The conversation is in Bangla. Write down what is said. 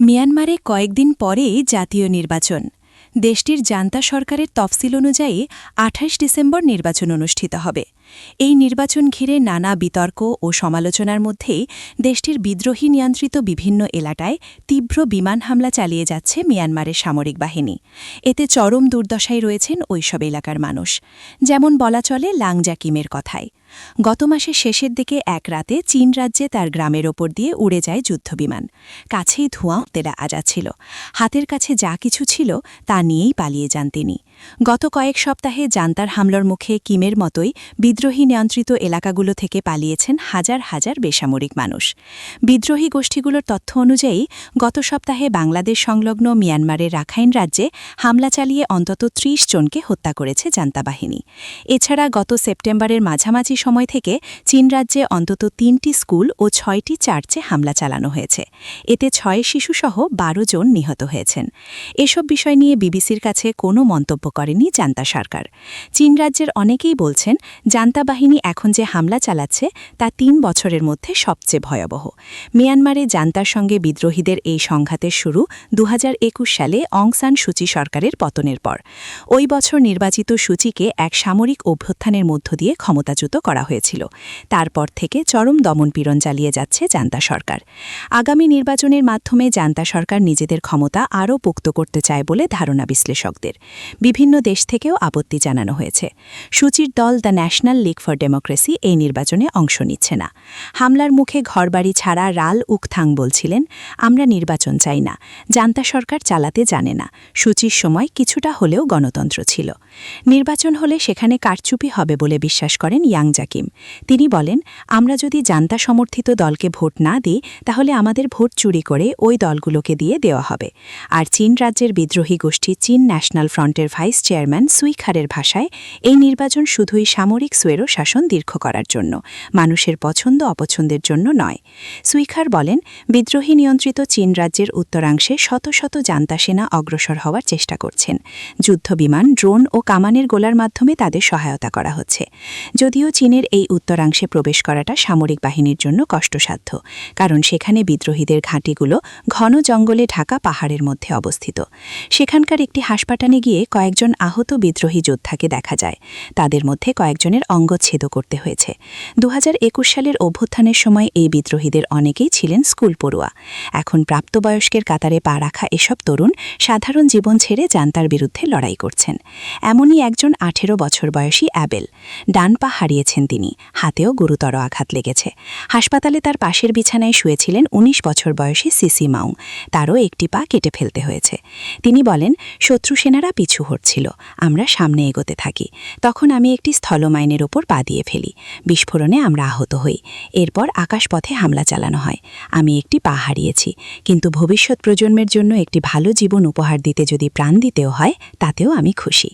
মিয়ানমারে কয়েকদিন পরেই জাতীয় নির্বাচন। দেশটির জান্তা সরকারের তফসিল অনুযায়ী আঠাশ ডিসেম্বর নির্বাচন অনুষ্ঠিত হবে। এই নির্বাচন ঘিরে নানা বিতর্ক ও সমালোচনার মধ্যেই দেশটির বিদ্রোহী নিয়ন্ত্রিত বিভিন্ন এলাকায় তীব্র বিমান হামলা চালিয়ে যাচ্ছে মিয়ানমারের সামরিক বাহিনী। এতে চরম দুর্দশায় রয়েছেন ওইসব এলাকার মানুষ। যেমন বলা চলে লাংজাকিমের কথায়। গত মাসের শেষের দিকে এক রাতে চীন রাজ্যে তার গ্রামের ওপর দিয়ে উড়ে যায় যুদ্ধবিমান। কাছেই ধোঁয়া তেরা আজাচ্ছিল হাতের কাছে যা কিছু ছিল তা নিয়েই পালিয়ে যান তিনি। গত কয়েক সপ্তাহে জান্তার হামলার মুখে কিমের মতোই বিদ্রোহী নিয়ন্ত্রিত এলাকাগুলো থেকে পালিয়েছেন হাজার হাজার বেসামরিক মানুষ। বিদ্রোহী গোষ্ঠীগুলোর তথ্য অনুযায়ী, গত সপ্তাহে বাংলাদেশ সংলগ্ন মিয়ানমারের রাখাইন রাজ্যে হামলা চালিয়ে অন্তত ত্রিশ জনকে হত্যা করেছে জান্তা বাহিনী। এছাড়া গত সেপ্টেম্বরের মাঝামাঝি সময় থেকে চীন রাজ্যে অন্তত তিনটি স্কুল ও ছয়টি চার্চে হামলা চালানো হয়েছে। এতে ছয় শিশুসহ বারো জন নিহত হয়েছেন। এসব বিষয় নিয়ে বিবিসির কাছে কোনো মন্তব্য করেনি জান্তা সরকার। চীন রাজ্যের অনেকেই বলছেন বাহিনী এখন যে হামলা চালাচ্ছে, তা তিন বছরের মধ্যে সবচেয়ে ভয়াবহ। মিয়ানমারে জান্তার সঙ্গে বিদ্রোহীদের এই সংঘাতের শুরু দু হাজার একুশ সালে অং সান সূচি সরকারের পতনের পর। ওই বছর নির্বাচিত সূচিকে এক সামরিক অভ্যুত্থানের মধ্য দিয়ে ক্ষমতাচ্যুত করা হয়েছিল। তারপর থেকে চরম দমনপীড়ন চালিয়ে যাচ্ছে জান্তা সরকার। আগামী নির্বাচনের মাধ্যমে জান্তা সরকার নিজেদের ক্ষমতা আরও পোক্ত করতে চায় বলে ধারণা বিশ্লেষকদের। বিভিন্ন দেশ থেকেও আপত্তি জানানো হয়েছে। সূচির দল the National League for Democracy এই নির্বাচনে অংশ নিচ্ছে না। হামলার মুখে ঘরবাড়ি ছাড়া রাল উকথাং বলছিলেন, আমরা নির্বাচন চাই না। জান্তা সরকার চালাতে জানে না। সূচির সময় কিছুটা হলেও গণতন্ত্র ছিল। নির্বাচন হলে সেখানে কারচুপি হবে বলে বিশ্বাস করেন ইয়াং জাকিম। তিনি বলেন, আমরা যদি জান্তা সমর্থিত দলকে ভোট না দিই, তাহলে আমাদের ভোট চুরি করে ওই দলগুলোকে দিয়ে দেওয়া হবে। আর চীন রাজ্যের বিদ্রোহী গোষ্ঠী চীন ন্যাশনাল ফ্রন্টের ভাইস চেয়ারম্যান সুইখারের ভাষায়, এই নির্বাচন শুধুই সামরিক সোয়েরো শাসন দীর্ঘ করার জন্য, মানুষের পছন্দ অপছন্দের জন্য নয়। সুইখার বলেন, বিদ্রোহী নিয়ন্ত্রিত চীন রাজ্যের উত্তরাংশে শত শত জান্তা সেনা অগ্রসর হওয়ার চেষ্টা করছেন। যুদ্ধবিমান ড্রোন ও কামানের গোলার মাধ্যমে তাদের সহায়তা করা হচ্ছে। যদিও চীনের এই উত্তরাংশে প্রবেশ করাটা সামরিক বাহিনীর জন্য কষ্টসাধ্য, কারণ সেখানে বিদ্রোহীদের ঘাঁটিগুলো ঘন জঙ্গলে ঢাকা পাহাড়ের মধ্যে অবস্থিত। সেখানকার একটি হাসপাতালে গিয়ে কয়েকজন আহত বিদ্রোহী যোদ্ধাকে দেখা যায়। তাদের মধ্যে কয়েকজনের অঙ্গচ্ছেদ করতে হয়েছে। দু হাজার একুশ সালের অভ্যুত্থানের সময় এই বিদ্রোহীদের অনেকেই ছিলেন স্কুল পড়ুয়া। এখন প্রাপ্তবয়স্কের কাতারে পা রাখা এসব তরুণ সাধারণ জীবন ছেড়ে জান্তার বিরুদ্ধে লড়াই করছেন। এমনই একজন আঠেরো বছর বয়সী অ্যাবেল। ডান পা হারিয়েছেন তিনি, হাতেও গুরুতর আঘাত লেগেছে। হাসপাতালে তার পাশের বিছানায় শুয়েছিলেন ১৯ বছর বয়সী সিসি মাউ। তারও একটি পা কেটে ফেলতে হয়েছে। তিনি বলেন, শত্রু সেনারা পিছু হটছিল, আমরা সামনে এগোতে থাকি। তখন আমি একটি স্থলমাইনের ওপর পা দিয়ে ফেলি। বিস্ফোরণে আমরা আহত হই। এরপর আকাশপথে হামলা চালানো হয়। আমি একটি পা হারিয়েছি। কিন্তু ভবিষ্যৎ প্রজন্মের জন্য একটি ভালো জীবন উপহার দিতে যদি প্রাণ দিতেও হয়, তাতেও আমি খুশি।